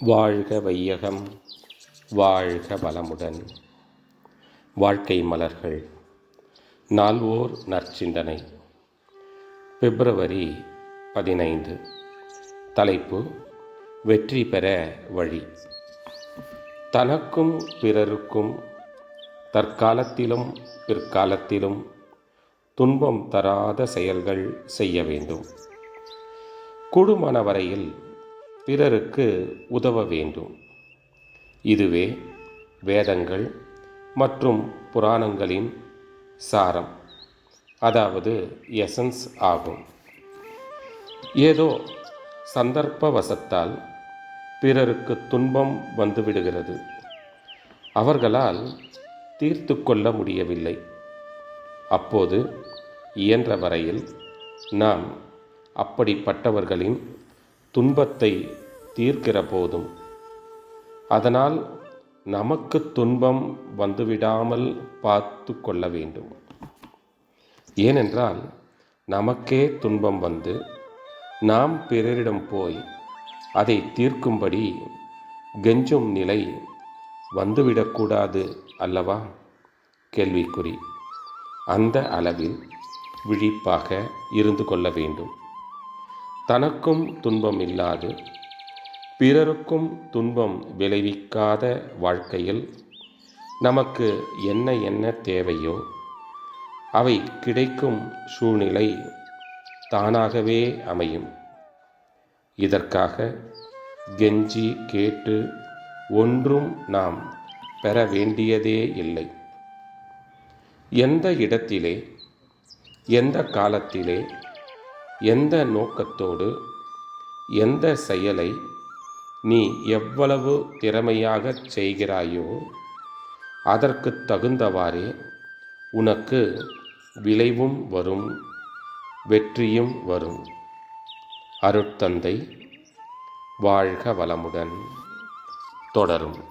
வாழ்க வையகம் வாழ்க வளமுடன். வாழ்க்கை மலர்கள் நால்வோர் நற்சிந்தனை. பிப்ரவரி பதினைந்து. தலைப்பு வெற்றி பெற வழி. தனக்கும் பிறருக்கும் தற்காலத்திலும் பிற்காலத்திலும் துன்பம் தராத செயல்கள் செய்ய வேண்டும். கூடுமான வரையில் பிறருக்கு உதவ வேண்டும். இதுவே வேதங்கள் மற்றும் புராணங்களின் சாரம். அதாவது எசன்ஸ் ஆகும். ஏதோ சந்தர்ப்பவசத்தால் பிறருக்கு துன்பம் வந்துவிடுகிறது. அவர்களால் தீர்த்து கொள்ள முடியவில்லை. அப்போது இயன்ற வரையில் நாம் அப்படிப்பட்டவர்களின் துன்பத்தை தீர்க்கிற போதும். அதனால் நமக்கு துன்பம் வந்துவிடாமல் பார்த்து கொள்ள வேண்டும். ஏனென்றால் நமக்கே துன்பம் வந்து நாம் பிறரிடம் போய் அதை தீர்க்கும்படி கெஞ்சும் நிலை வந்துவிடக்கூடாது அல்லவா? கேள்விக்குறி. அந்த அளவில் விழிப்பாக இருந்து கொள்ள வேண்டும். தனக்கும் துன்பம் இல்லாது பிறருக்கும் துன்பம் விளைவிக்காத வாழ்க்கையில் நமக்கு என்ன என்ன தேவையோ அவை கிடைக்கும் சூழ்நிலை தானாகவே அமையும். இதற்காக கெஞ்சி கேட்டு ஒன்றும் நாம் பெற வேண்டியதே இல்லை. எந்த இடத்திலே எந்த காலத்திலே எந்த நோக்கத்தோடு எந்த செயலை நீ எவ்வளவு திறமையாகச் செய்கிறாயோ அதற்கு தகுந்தவாறே உனக்கு விளைவும் வரும் வெற்றியும் வரும். அருட்தந்தை வாழ்க வளமுடன். தொடரும்.